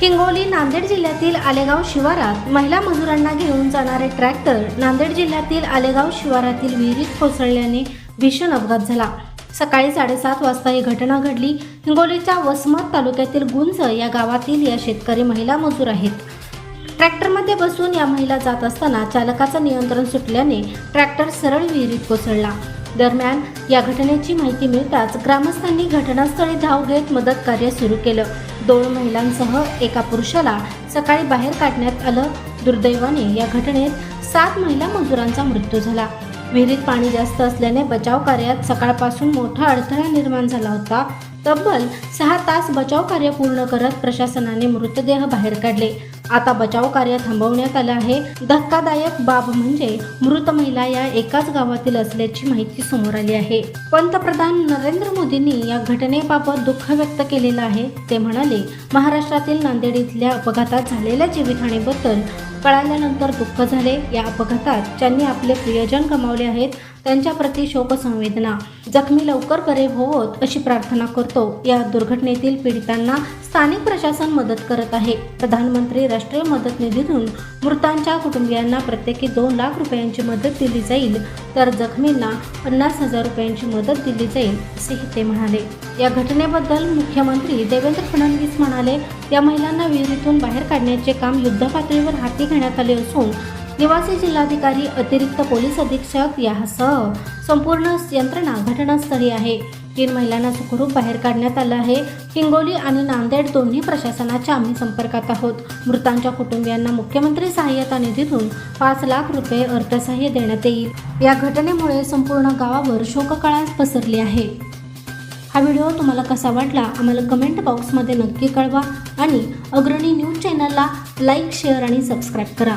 हिंगोली नांदेड जिल्ह्यातील आलेगाव शिवारात महिला मजुरांना घेऊन जाणारे ट्रॅक्टर नांदेड जिल्ह्यातील आलेगाव शिवारातील विहिरीत कोसळल्याने भीषण अपघात झाला. सकाळी साडेसात वाजता ही घटना घडली. हिंगोलीच्या वसमत तालुक्यातील गुंज या गावातील या शेतकरी महिला मजूर आहेत. ट्रॅक्टरमध्ये बसून या महिला जात असताना चालकाचं नियंत्रण सुटल्याने ट्रॅक्टर सरळ विहिरीत कोसळला. दरम्यान या घटनेची माहिती मिळताच ग्रामस्थांनी घटनास्थळी धाव घेत मदत कार्य सुरू केलं. दोन महिलांसह एका पुरुषाला सकाळी बाहेर काढण्यात आलं. दुर्दैवाने या घटनेत सात महिला मजुरांचा मृत्यू झाला. विहिरीत पाणी जास्त असल्याने बचाव कार्यात सकाळपासून मोठा अडथळा निर्माण झाला होता. तब्बल सहा तास बचाव कार्य पूर्ण करत प्रशासनाने मृतदेह बाहेर काढले. आता बचाव कार्य थांबवण्यात आलं आहे. धक्कादायक बाब म्हणजे मृत महिला या एकाच गावातील असल्याची माहिती समोर आली आहे. पंतप्रधान नरेंद्र मोदींनी या घटनेबाबत दुःख व्यक्त केलेलं आहे. ते म्हणाले महाराष्ट्रातील नांदेड इथल्या अपघातात झालेल्या जीवितहानीबद्दल कळाल्यानंतर दुःख झाले. या अपघातात ज्यांनी आपले प्रियजन गमावले आहेत त्यांच्या प्रती शोकसंवेदना. जखमी लवकर बरे होवोत अशी प्रार्थना करतो. या दुर्घटनेतील पीडितांना स्थानिक प्रशासन मदत करत आहे. प्रधानमंत्री राष्ट्रीय मदत निधीतून मृतांच्या कुटुंबियांना प्रत्येकी दोन लाख रुपयांची मदत दिली जाईल तर जखमींना पन्नास हजार रुपयांची मदत दिली जाईल असेही ते म्हणाले. या घटनेबद्दल मुख्यमंत्री देवेंद्र फडणवीस म्हणाले या महिलांना विहिरीतून बाहेर काढण्याचे काम युद्धपातळीवर हाती घेण्यात आले असून निवासी जिल्हाधिकारी अतिरिक्त पोलीस अधीक्षक यासह संपूर्ण यंत्रणा घटनास्थळी आहे. तीन महिलांना सुखरूप बाहेर काढण्यात आलं आहे. हिंगोली आणि नांदेड दोन्ही प्रशासनाच्या आम्ही संपर्कात आहोत. मृतांच्या कुटुंबियांना मुख्यमंत्री सहाय्यता निधीतून पाच लाख रुपये अर्थसहाय्य देण्यात येईल. या घटनेमुळे संपूर्ण गावावर शोककळा पसरली आहे. हा व्हिडिओ तुम्हाला कसा वाटला आम्हाला कमेंट बॉक्समध्ये नक्की कळवा आणि अग्रणी न्यूज चॅनलला लाईक शेअर आणि सबस्क्राईब करा.